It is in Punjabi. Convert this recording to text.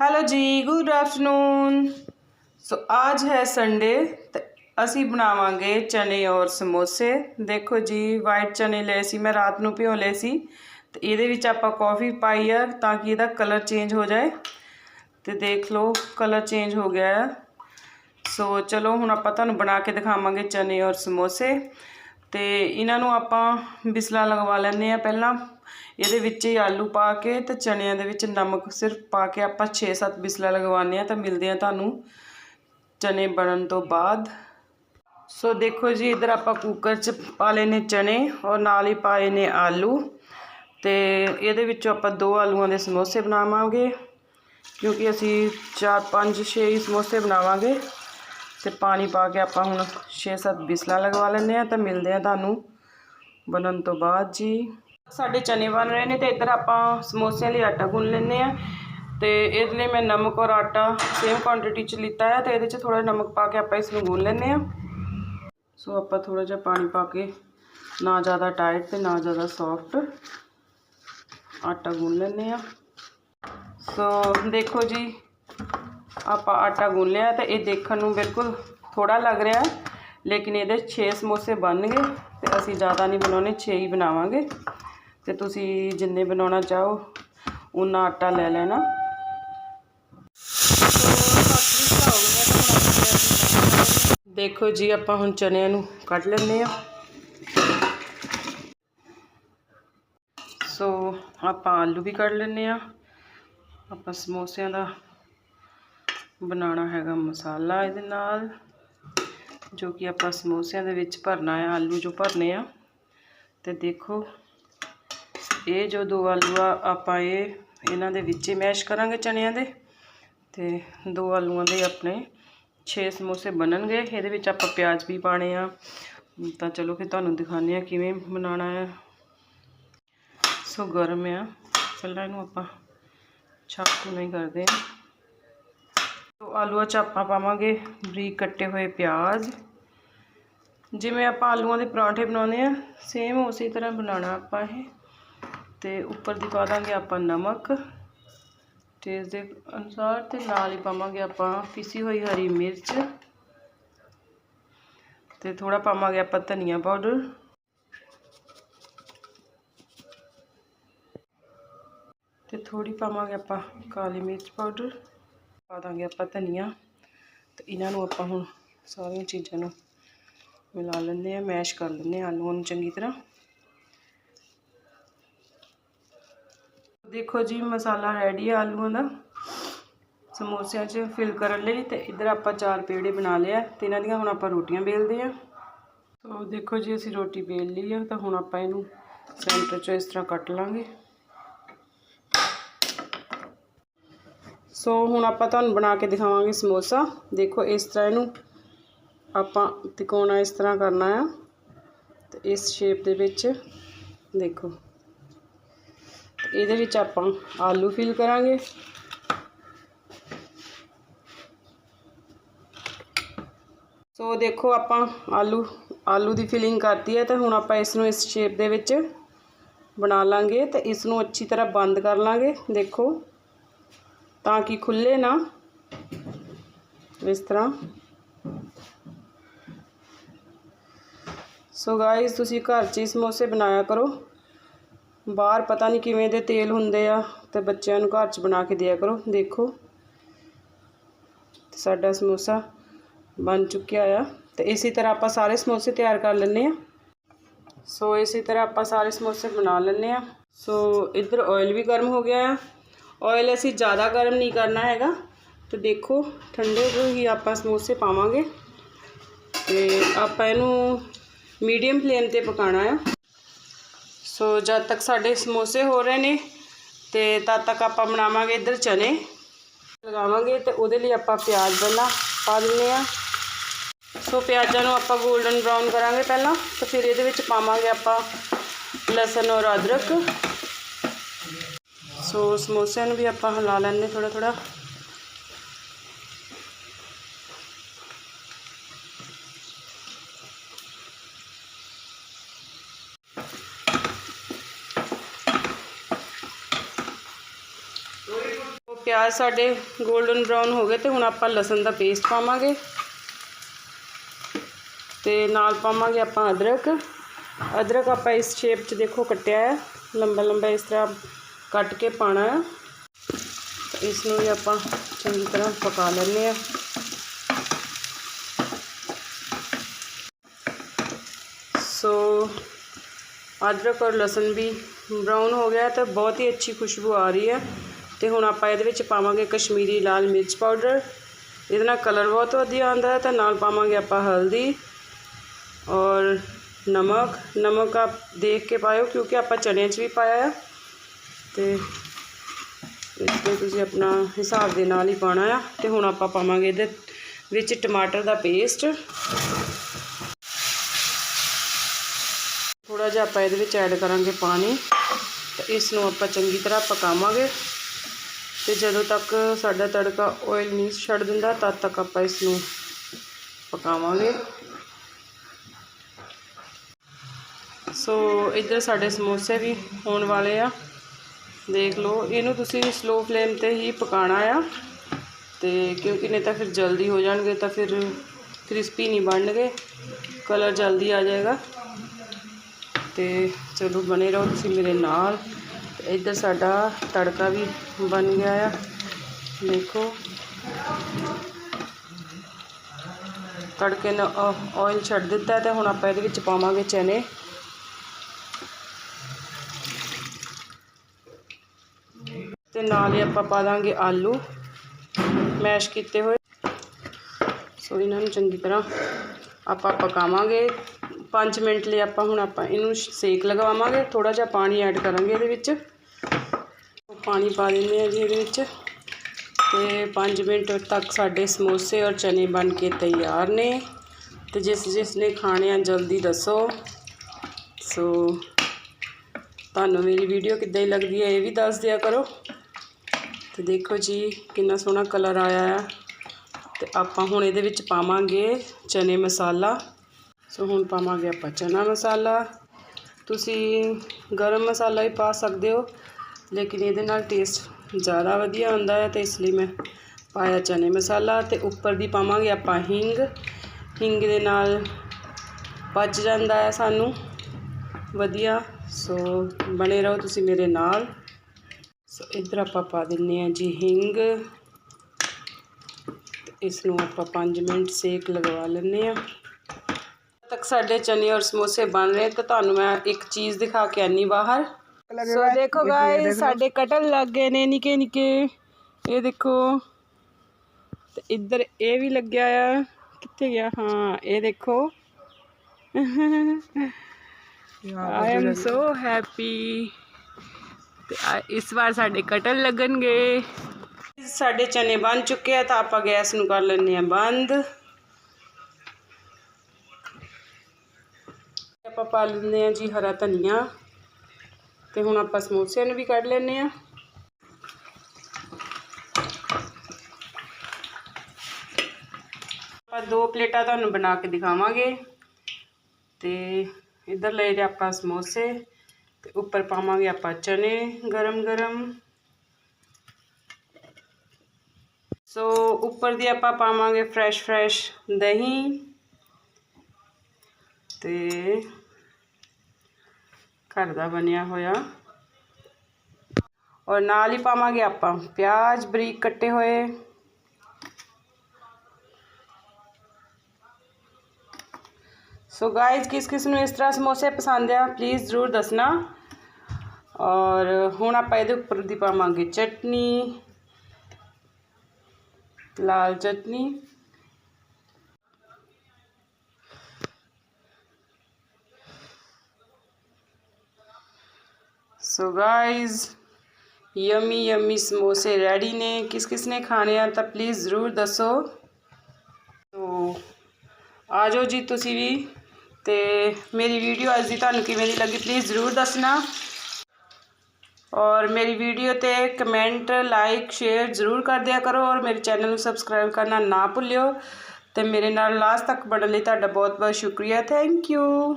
ਹੈਲੋ ਜੀ ਗੁੱਡ ਆਫਟਰਨੂਨ ਸੋ ਅੱਜ ਹੈ ਸੰਡੇ ਤੇ ਅਸੀਂ ਬਣਾਵਾਂਗੇ ਚਨੇ ਔਰ ਸਮੋਸੇ। ਦੇਖੋ ਜੀ ਵਾਈਟ ਚਨੇ ਲਏ ਸੀ, ਮੈਂ ਰਾਤ ਨੂੰ ਭਿਓ ਲਏ ਸੀ। ਤੇ ਇਹਦੇ ਵਿੱਚ ਆਪਾਂ ਕਾਫੀ ਪਾਈ ਆ ਤਾਂ ਕਿ ਇਹਦਾ ਕਲਰ ਚੇਂਜ ਹੋ ਜਾਏ। ਤੇ ਦੇਖ ਲਓ ਕਲਰ ਚੇਂਜ ਹੋ ਗਿਆ। ਹੈ ਸੋ ਚਲੋ, ਹੁਣ ਆਪਾਂ ਤੁਹਾਨੂੰ ਬਣਾ ਕੇ ਦਿਖਾਵਾਂਗੇ ਚਨੇ ਔਰ ਸਮੋਸੇ। ਤੇ ਇਹਨਾਂ ਨੂੰ ਆਪਾਂ ਬਿਸਲਾ ਲਗਵਾ ਲੈਂਦੇ ਆ ਪਹਿਲਾਂ। ਇਹਦੇ ਵਿੱਚ ਹੀ ਆਲੂ ਪਾ ਕੇ ਤੇ ਚਣਿਆਂ ਦੇ ਵਿੱਚ ਨਮਕ ਸਿਰਫ ਪਾ ਕੇ ਆਪਾਂ 6-7 ਬਿਸਲਾ ਲਗਵਾਉਂਦੇ ਆ ਤਾਂ ਮਿਲਦੇ ਆ ਤੁਹਾਨੂੰ ਚਣੇ ਬਣਨ ਤੋਂ ਬਾਅਦ। ਸੋ ਦੇਖੋ ਜੀ, ਇਧਰ ਆਪਾਂ ਕੁੱਕਰ 'ਚ ਪਾ ਲਏ ਨੇ ਚਣੇ ਔਰ ਨਾਲ ਹੀ ਪਾਏ ਨੇ ਆਲੂ ਤੇ ਇਹਦੇ ਵਿੱਚੋਂ ਆਪਾਂ ਦੋ ਆਲੂਆਂ ਦੇ ਸਮੋਸੇ ਬਣਾਵਾਂਗੇ ਕਿਉਂਕਿ ਅਸੀਂ 4 5 6 ਸਮੋਸੇ ਬਣਾਵਾਂਗੇ ਤੇ ਪਾਣੀ ਪਾ ਕੇ ਆਪਾਂ ਹੁਣ 6-7 ਬਿਸਲਾ ਲਗਵਾ ਲੈਂਦੇ ਆ ਤਾਂ ਮਿਲਦੇ ਆ ਤੁਹਾਨੂੰ ਬਣਨ ਤੋਂ ਬਾਅਦ ਜੀ। ਸਾਡੇ ਚਨੇ ਬਣ ਰਹੇ ਨੇ ਤੇ ਇੱਧਰ ਆਪਾਂ ਸਮੋਸਿਆਂ ਲਈ ਆਟਾ ਗੁੰਨ ਲੈਂਦੇ ਆ ਤੇ ਇਹਦੇ ਲਈ ਮੈਂ ਨਮਕ ਔਰ ਆਟਾ ਸੇਮ ਕੁਆਂਟੀਟੀ ਚ ਲਿੱਤਾ ਹੈ ਤੇ ਇਹਦੇ ਚ ਥੋੜਾ ਨਮਕ ਪਾ ਕੇ ਆਪਾਂ ਇਸ ਨੂੰ ਗੁੰਨ ਲੈਂਦੇ ਆ ਸੋ ਆਪਾਂ ਥੋੜਾ ਜਿਹਾ ਪਾਣੀ ਪਾ ਕੇ ਨਾ ਜ਼ਿਆਦਾ ਟਾਈਟ ਤੇ ਨਾ ਜ਼ਿਆਦਾ ਸੌਫਟ ਆਟਾ ਗੁੰਨ ਲੈਂਦੇ ਆ ਸੋ ਦੇਖੋ ਜੀ, ਆਪਾਂ ਆਟਾ ਗੁੰਨ ਲਿਆ ਤੇ ਇਹ ਦੇਖਣ ਨੂੰ ਬਿਲਕੁਲ ਥੋੜਾ ਲੱਗ ਰਿਹਾ ਲੇਕਿਨ ਇਹਦੇ 6 ਸਮੋਸੇ ਬਣ ਗਏ ਤੇ ਅਸੀਂ ਜ਼ਿਆਦਾ ਨਹੀਂ ਬਣਾਉਣੇ 6 ਹੀ ਬਣਾਵਾਂਗੇ। ਤੇ ਤੁਸੀਂ ਜਿੰਨੇ ਬਣਾਉਣਾ ਚਾਹੋ ਉਨਾ ਆਟਾ ਲੈ ਲੈਣਾ। ਦੇਖੋ ਜੀ, ਆਪਾਂ ਹੁਣ ਚਨਿਆਂ ਨੂੰ ਕੱਢ ਲੈਂਦੇ ਆ ਸੋ, ਆਪਾਂ ਆਲੂ ਵੀ ਕੱਢ ਲੈਂਦੇ ਆ ਆਪਾਂ ਸਮੋਸਿਆਂ ਦਾ ਬਣਾਉਣਾ ਹੈਗਾ ਮਸਾਲਾ ਇਹਦੇ ਨਾਲ, ਜੋ ਕਿ ਆਪਾਂ ਸਮੋਸਿਆਂ ਦੇ ਵਿੱਚ ਭਰਨਾ ਹੈ, ਆਲੂ ਜੋ ਭਰਨੇ ਆ। ਤੇ ਦੇਖੋ ਇਹ ਜੋ ਦੋ ਆਲੂ ਆ ਆਪਾਂ ਇਹ, ਇਹਨਾਂ ਦੇ ਵਿੱਚ ਹੀ ਮੈਸ਼ ਕਰਾਂਗੇ ਚਣਿਆਂ ਦੇ ਤੇ ਦੋ ਆਲੂਆਂ ਦੇ ਆਪਣੇ 6 ਸਮੋਸੇ ਬਣਨਗੇ। ਇਹਦੇ ਵਿੱਚ ਆਪਾਂ ਪਿਆਜ਼ ਵੀ ਪਾਣੇ ਆ। ਤਾਂ ਚਲੋ ਫਿਰ ਤੁਹਾਨੂੰ ਦਿਖਾਉਂਦੇ ਆ ਕਿਵੇਂ ਬਣਾਉਣਾ ਹੈ ਸੋ ਗਰਮ ਆ। ਪਹਿਲਾਂ ਇਹਨੂੰ ਆਪਾਂ ਚਾਕੂ ਨਹੀਂ ਕਰਦੇ ਆ ਤੋ ਆਲੂਆਂ 'ਚ ਆਪਾਂ ਪਾਵਾਂਗੇ ਬਰੀਕ ਕੱਟੇ ਹੋਏ ਪਿਆਜ਼। ਜਿਵੇਂ ਆਪਾਂ ਆਲੂਆਂ ਦੇ ਪਰੌਂਠੇ ਬਣਾਉਂਦੇ ਆ ਸੇਮ ਉਸੇ ਤਰ੍ਹਾਂ ਬਣਾਉਣਾ ਆਪਾਂ ਇਹ। ਤੇ ਉੱਪਰ ਦੀ ਪਾ ਦਾਂਗੇ ਆਪਾਂ ਨਮਕ ਟੇਸਟ ਦੇ ਅਨੁਸਾਰ ਤੇ ਨਾਲ ਹੀ ਪਾਵਾਂਗੇ ਆਪਾਂ ਪੀਸੀ ਹੋਈ ਹਰੀ ਮਿਰਚ ਤੇ ਥੋੜਾ ਪਾਵਾਂਗੇ ਆਪਾਂ ਧਨੀਆ ਪਾਊਡਰ। ਤੇ ਥੋੜੀ ਪਾਵਾਂਗੇ ਆਪਾਂ ਕਾਲੀ ਮਿਰਚ ਪਾਊਡਰ, ਪਾ ਦਾਂਗੇ ਆਪਾਂ ਧਨੀਆ ਤੇ ਇਹਨਾਂ ਨੂੰ ਆਪਾਂ ਹੁਣ ਸਾਰੀਆਂ ਚੀਜ਼ਾਂ ਨੂੰ ਮਿਲਾ ਲੈਂਦੇ ਆ ਮੈਸ਼ ਕਰ ਲੈਂਦੇ ਆ ਆਲੂਆਂ ਨੂੰ ਚੰਗੀ ਤਰ੍ਹਾਂ। ਦੇਖੋ ਜੀ, ਮਸਾਲਾ ਰੈਡੀ ਆ ਆਲੂਆਂ ਦਾ। ਸਮੋਸਿਆਂ 'ਚ ਫਿਲ ਕਰਨ ਲਈ ਤੇ ਇੱਧਰ ਆਪਾਂ ਚਾਰ ਪੇੜੇ ਬਣਾ ਲਿਆ ਤੇ ਇਹਨਾਂ ਦੀਆਂ ਹੁਣ ਆਪਾਂ ਰੋਟੀਆਂ ਵੇਲਦੇ ਆ। ਸੋ ਦੇਖੋ ਜੀ, ਅਸੀਂ ਰੋਟੀ ਵੇਲ ਲਈ ਆ ਤਾਂ ਹੁਣ ਆਪਾਂ ਇਹਨੂੰ ਸੈਂਟਰ 'ਚੋਂ ਇਸ ਤਰ੍ਹਾਂ ਕੱਟ ਲਾਂਗੇ। ਸੋ ਹੁਣ ਆਪਾਂ ਤੁਹਾਨੂੰ ਬਣਾ ਕੇ ਦਿਖਾਵਾਂਗੇ ਸਮੋਸਾ। ਦੇਖੋ ਇਸ ਤਰ੍ਹਾਂ ਇਹਨੂੰ ਆਪਾਂ ਤਿਕੋਣਾ ਇਸ ਤਰ੍ਹਾਂ ਕਰਨਾ ਆ ਤੇ ਇਸ ਸ਼ੇਪ ਦੇ ਵਿੱਚ ਦੇਖੋ। ਇਹਦੇ ਵਿੱਚ ਆਪਾਂ ਆਲੂ ਫਿਲ ਕਰਾਂਗੇ। ਸੋ ਦੇਖੋ ਆਪਾਂ ਆਲੂ ਆਲੂ ਦੀ ਫਿਲਿੰਗ ਕਰਤੀ ਹੈ ਤਾਂ ਹੁਣ ਆਪਾਂ ਇਸ ਨੂੰ ਇਸ ਸ਼ੇਪ ਦੇ ਵਿੱਚ ਬਣਾ ਲਾਂਗੇ ਤੇ ਇਸ ਨੂੰ ਅੱਛੀ ਤਰ੍ਹਾਂ ਬੰਦ ਕਰ ਲਾਂਗੇ, ਦੇਖੋ। ਤਾਂ ਕਿ ਖੁੱਲੇ ਨਾ। ਇਸ ਤਰ੍ਹਾਂ। ਸੋ ਗਾਇਸ ਤੁਸੀਂ ਘਰ 'ਚ ਹੀ ਸਮੋਸੇ ਬਣਾਇਆ ਕਰੋ। ਬਾਹਰ ਪਤਾ ਨਹੀਂ ਕਿਵੇਂ ਦੇ ਤੇਲ ਹੁੰਦੇ ਆ ਤੇ ਬੱਚਿਆਂ ਨੂੰ ਘਰ 'ਚ ਬਣਾ ਕੇ ਦਿਆ ਕਰੋ, ਦੇਖੋ। ਸਾਡਾ ਸਮੋਸਾ ਬਣ ਚੁੱਕਿਆ ਆ ਤੇ ਇਸੇ ਤਰ੍ਹਾਂ ਆਪਾਂ ਸਾਰੇ ਸਮੋਸੇ ਤਿਆਰ ਕਰ ਲੈਂਦੇ ਆ। ਸੋ ਇਸੇ ਤਰ੍ਹਾਂ ਆਪਾਂ ਸਾਰੇ ਸਮੋਸੇ ਬਣਾ ਲੈਂਦੇ ਆ। ਸੋ ਇੱਧਰ ਆਇਲ ਵੀ ਗਰਮ ਹੋ ਗਿਆ ਆ। ਆਇਲ ਅਸੀਂ ਜ਼ਿਆਦਾ ਗਰਮ ਨਹੀਂ ਕਰਨਾ ਹੈਗਾ। ਤੇ ਦੇਖੋ, ਠੰਡੇ ਤੋਂ ਹੀ ਆਪਾਂ ਸਮੋਸੇ ਪਾਵਾਂਗੇ। ਤੇ ਆਪਾਂ ਇਹਨੂੰ ਮੀਡੀਅਮ ਫਲੇਮ ਤੇ ਪਕਾਉਣਾ ਆ। ਸੋ ਜਦ ਤੱਕ ਸਾਡੇ ਸਮੋਸੇ ਹੋ ਰਹੇ ਨੇ ਤੇ ਤਦ ਤੱਕ ਆਪਾਂ ਬਣਾਵਾਂਗੇ ਇੱਧਰ ਚਨੇ। ਲਗਾਵਾਂਗੇ ਤੇ ਉਹਦੇ ਲਈ ਆਪਾਂ ਪਿਆਜ਼ ਪਹਿਲਾਂ ਪਾ ਦਿੰਦੇ ਆ ਸੋ ਪਿਆਜ਼ਾਂ ਨੂੰ ਆਪਾਂ 골ਡਨ ਬ੍ਰਾਊਨ ਕਰਾਂਗੇ ਪਹਿਲਾਂ ਤੇ ਫਿਰ ਇਹਦੇ ਵਿੱਚ ਪਾਵਾਂਗੇ ਆਪਾਂ ਲਸਣ ਔਰ ਅਦਰਕ। ਸੋ ਸਮੋਸਿਆਂ ਨੂੰ ਵੀ ਆਪਾਂ ਹਿਲਾ ਲੈਂਦੇ ਥੋੜਾ ਥੋੜਾ ਪਿਆਜ਼ ਸਾਡੇ 골ਡਨ ਬ੍ਰਾਊਨ ਹੋ ਗਏ ਤੇ ਹੁਣ ਆਪਾਂ ਲਸਣ ਦਾ ਪੇਸਟ ਪਾਵਾਂਗੇ ਤੇ ਨਾਲ ਪਾਵਾਂਗੇ ਆਪਾਂ ਅਦਰਕ ਅਦਰਕ ਆਪਾਂ ਇਸ ਸ਼ੇਪ 'ਚ ਦੇਖੋ ਕੱਟਿਆ ਹੈ ਲੰਬਾ ਲੰਬਾ ਇਸ ਤਰ੍ਹਾਂ ਕੱਟ ਕੇ ਪਾਣਾ ਹੈ ਤੇ ਇਸ ਨੂੰ ਵੀ ਆਪਾਂ ਚੰਗੀ ਤਰ੍ਹਾਂ ਪਕਾ ਲੈਂਦੇ ਆ ਸੋ ਅਦਰਕ ਔਰ ਲਸਣ ਵੀ ਬਰਾਊਨ ਹੋ ਗਿਆ ਤੇ ਬਹੁਤ ਹੀ ਅੱਛੀ ਖੁਸ਼ਬੂ ਆ ਰਹੀ ਹੈ ਤੇ ਹੁਣ ਆਪਾਂ ਇਹਦੇ ਵਿੱਚ ਪਾਵਾਂਗੇ ਕਸ਼ਮੀਰੀ ਲਾਲ ਮਿਰਚ ਪਾਊਡਰ। ਇਹਦੇ ਨਾਲ ਕਲਰ ਬਹੁਤ ਵਧੀਆ ਆਉਂਦਾ ਹੈ ਤੇ ਨਾਲ ਪਾਵਾਂਗੇ ਆਪਾਂ ਹਲਦੀ ਔਰ ਨਮਕ। ਨਮਕ ਆਪ ਦੇਖ ਕੇ ਪਾਇਓ ਕਿਉਂਕਿ ਆਪਾਂ ਚਣਿਆਂ 'ਚ ਵੀ ਪਾਇਆ ਹੈ ਤੇ ਇਸ ਤੇ ਤੁਸੀਂ ਆਪਣਾ ਹਿਸਾਬ ਦੇ ਨਾਲ ਹੀ ਪਾਣਾ ਆ। ਤੇ ਹੁਣ ਆਪਾਂ ਪਾਵਾਂਗੇ ਇਹਦੇ ਵਿੱਚ ਟਮਾਟਰ ਦਾ ਪੇਸਟ। ਥੋੜਾ ਜਿਹਾ ਆਪਾਂ ਇਹਦੇ ਵਿੱਚ ਐਡ ਕਰਾਂਗੇ ਪਾਣੀ। ਤੇ ਇਸ ਨੂੰ ਆਪਾਂ ਚੰਗੀ ਤਰ੍ਹਾਂ ਪਕਾਵਾਂਗੇ। ਤੇ ਜਦੋਂ ਤੱਕ ਸਾਡਾ ਤੜਕਾ ਆਇਲ ਨਹੀਂ ਛੱਡ ਦਿੰਦਾ, ਤਦ ਤੱਕ ਆਪਾਂ ਇਸ ਨੂੰ ਪਕਾਵਾਂਗੇ। ਸੋ ਇੱਧਰ ਸਾਡੇ ਸਮੋਸੇ ਵੀ ਹੋਣ ਵਾਲੇ ਆ। ਦੇਖ ਲਓ, ਇਹਨੂੰ ਤੁਸੀਂ ਸਲੋ ਫਲੇਮ ਤੇ ਹੀ ਪਕਾਣਾ ਆ। ਤੇ ਕਿਉਂਕਿ ਨਹੀਂ ਤਾਂ ਫਿਰ ਜਲਦੀ ਹੋ ਜਾਣਗੇ, ਤਾਂ ਫਿਰ ਕ੍ਰਿਸਪੀ ਨਹੀਂ ਬਣਨਗੇ। ਕਲਰ ਜਲਦੀ ਆ ਜਾਏਗਾ। ਤੇ ਚਲੋ ਬਣੇ ਰਹੋ ਤੁਸੀਂ ਮੇਰੇ ਨਾਲ। ਇੱਧਰ ਸਾਡਾ ਤੜਕਾ ਵੀ ਬਣ ਗਿਆ ਆ। ਦੇਖੋ। ਤੜਕੇ ਨੇ ਆਇਲ ਛੱਡ ਦਿੱਤਾ ਤੇ ਹੁਣ ਆਪਾਂ ਇਹਦੇ ਵਿੱਚ ਪਾਵਾਂਗੇ ਚਨੇ। ਤੇ ਨਾਲ ਹੀ ਆਪਾਂ ਪਾ ਦਾਂਗੇ ਆਲੂ। ਮੈਸ਼ ਕੀਤੇ ਹੋਏ। ਸੋ ਇਹਨਾਂ ਨੂੰ ਚੰਗੀ ਤਰ੍ਹਾਂ ਆਪਾਂ ਪਕਾਵਾਂਗੇ। 5 ਮਿੰਟ ਲਈ ਆਪਾਂ ਹੁਣ ਆਪਾਂ ਇਹਨੂੰ ਸੇਕ ਲਗਾਵਾਂਗੇ। ਥੋੜਾ ਜਿਹਾ ਪਾਣੀ ਐਡ ਕਰਾਂਗੇ ਇਹਦੇ ਵਿੱਚ। ਪਾਣੀ ਪਾ ਦਿੰਦੇ ਆ ਜੀ ਇਹਦੇ ਵਿੱਚ ਤੇ 5 ਮਿੰਟ ਤੱਕ ਸਾਡੇ ਸਮੋਸੇ ਔਰ ਚਨੇ ਬਣ ਕੇ ਤਿਆਰ ਨੇ ਤੇ ਜਿਸ ਜਿਸ ਨੇ ਖਾਣੇ ਆ ਜਲਦੀ ਦੱਸੋ। ਸੋ ਤੁਹਾਨੂੰ ਮੇਰੀ ਵੀਡੀਓ ਕਿੱਦਾਂ ਹੀ ਲੱਗਦੀ ਹੈ ਇਹ ਵੀ ਦੱਸ ਦਿਆ ਕਰੋ। ਤੇ ਦੇਖੋ ਜੀ ਕਿੰਨਾ ਸੋਹਣਾ ਕਲਰ ਆਇਆ ਆ। ਤੇ ਆਪਾਂ ਹੁਣ ਇਹਦੇ ਵਿੱਚ ਪਾਵਾਂਗੇ ਚਨੇ ਮਸਾਲਾ। ਸੋ ਹੁਣ ਪਾਵਾਂਗੇ ਆਪਾਂ ਚਨਾ ਮਸਾਲਾ। ਤੁਸੀਂ ਗਰਮ ਮਸਾਲਾ ਵੀ ਪਾ ਸਕਦੇ ਹੋ ਲੇਕਿਨ ਇਹਦੇ ਨਾਲ ਟੇਸਟ ਜ਼ਿਆਦਾ ਵਧੀਆ ਹੁੰਦਾ ਹੈ ਤੇ ਇਸ ਲਈ ਮੈਂ ਪਾਇਆ ਚਨੇ ਮਸਾਲਾ ਤੇ ਉੱਪਰ ਦੀ ਪਾਵਾਂਗੇ ਆਪਾਂ ਹਿੰਗ। ਹਿੰਗ ਦੇ ਨਾਲ ਪਚ ਜਾਂਦਾ ਹੈ ਸਾਨੂੰ। ਵਧੀਆ। ਸੋ ਬਣੇ ਰਹੋ ਤੁਸੀਂ ਮੇਰੇ ਨਾਲ। ਸੋ ਇੱਧਰ ਆਪਾਂ ਪਾ ਦਿੰਨੇ ਆ ਜੀ ਹਿੰਗ। ਇਸ ਨੂੰ ਆਪਾਂ 5 ਮਿੰਟ ਸੇਕ ਲਗਵਾ ਲੈਂਦੇ ਆ ਤੱਕ ਸਾਡੇ ਚਨੇ ਔਰ ਸਮੋਸੇ ਬਣ ਰਹੇ ਤਾਂ ਤੁਹਾਨੂੰ ਮੈਂ ਇੱਕ ਚੀਜ਼ ਦਿਖਾ ਕੇ ਆਨੀ ਬਾਹਰ। ਸੋ ਦੇਖੋ ਗਾਇਸ ਸਾਡੇ ਕਟਲ ਲੱਗ ਗਏ ਨੇ ਨਿੱਕੇ ਨਿੱਕੇ ਇਹ ਦੇਖੋ ਤੇ ਇੱਧਰ ਇਹ ਵੀ ਲੱਗਿਆ ਆ ਕਿੱਥੇ ਗਿਆ ਹਾਂ ਇਹ ਦੇਖੋ ਆਈ ਐਮ ਸੋ ਹੈਪੀ ਤੇ ਆ- ਇਸ ਵਾਰ ਸਾਡੇ ਕਟਲ ਲੱਗਣਗੇ ਸਾਡੇ ਚਨੇ ਬਣ ਚੁੱਕੇ ਆ ਤਾਂ ਆਪਾਂ ਗੈਸ ਨੂੰ ਕਰ ਲੈਂਦੇ ਆ ਬੰਦ ਆਪਾਂ ਪਾ ਲੈਂਦੇ ਆ ਜੀ ਹਰਾ ਧਨੀਆ ਤੇ ਹੁਣ ਆਪਾਂ ਸਮੋਸਿਆਂ ਨੂੰ ਵੀ ਕੱਢ ਲੈਂਦੇ ਆ ਆਪਾਂ ਦੋ ਪਲੇਟਾਂ ਤੁਹਾਨੂੰ ਬਣਾ ਕੇ ਦਿਖਾਵਾਂਗੇ ਤੇ ਇੱਧਰ ਲੈ ਰਹੇ ਆਪਾਂ ਸਮੋਸੇ ਤੇ ਉੱਪਰ ਪਾਵਾਂਗੇ ਆਪਾਂ ਚਨੇ ਗਰਮ ਗਰਮ ਸੋ ਉੱਪਰ ਦੀ ਆਪਾਂ ਪਾਵਾਂਗੇ ਫਰੈਸ਼ ਫਰੈਸ਼ ਦਹੀਂ ਤੇ ਘਰ ਦਾ ਬਣਿਆ ਹੋਇਆ। ਔਰ ਨਾਲ ਹੀ ਪਾਵਾਂਗੇ ਆਪਾਂ ਪਿਆਜ਼ ਬਰੀਕ ਕੱਟੇ ਹੋਏ। ਸੋ ਗਾਇਜ਼ ਕਿਸ ਕਿਸ ਨੂੰ ਇਸ ਤਰ੍ਹਾਂ ਸਮੋਸੇ ਪਸੰਦ ਆ ਪਲੀਜ਼ ਜ਼ਰੂਰ ਦੱਸਣਾ। ਔਰ ਹੁਣ ਆਪਾਂ ਇਹਦੇ ਉੱਪਰ ਦੀ ਪਾਵਾਂਗੇ ਚਟਨੀ, ਲਾਲ ਚਟਨੀ। ਸੋ ਗਾਇਜ਼ ਯਮੀ ਯਮੀ ਸਮੋਸੇ ਰੈਡੀ ਨੇ ਕਿਸ ਕਿਸ ਨੇ ਖਾਣੇ ਆ ਤਾਂ ਪਲੀਜ਼ ਜ਼ਰੂਰ ਦੱਸੋ ਸੋ ਆ ਜਾਓ ਜੀ ਤੁਸੀਂ ਵੀ ਤੇ ਮੇਰੀ ਵੀਡੀਓ ਅੱਜ ਦੀ ਤੁਹਾਨੂੰ ਕਿਵੇਂ ਦੀ ਲੱਗੀ ਪਲੀਜ਼ ਜ਼ਰੂਰ ਦੱਸਣਾ ਔਰ ਮੇਰੀ ਵੀਡੀਓ ਤੇ ਕਮੈਂਟ ਲਾਈਕ ਸ਼ੇਅਰ ਜ਼ਰੂਰ ਕਰ ਦਿਆ ਕਰੋ ਔਰ ਮੇਰੇ ਚੈਨਲ ਨੂੰ ਸਬਸਕ੍ਰਾਈਬ ਕਰਨਾ ਨਾ ਭੁੱਲਿਓ ਤੇ ਮੇਰੇ ਨਾਲ ਲਾਸਟ ਤੱਕ ਬਣਨ ਲਈ ਤੁਹਾਡਾ ਬਹੁਤ ਬਹੁਤ ਸ਼ੁਕਰੀਆ ਥੈਂਕ ਯੂ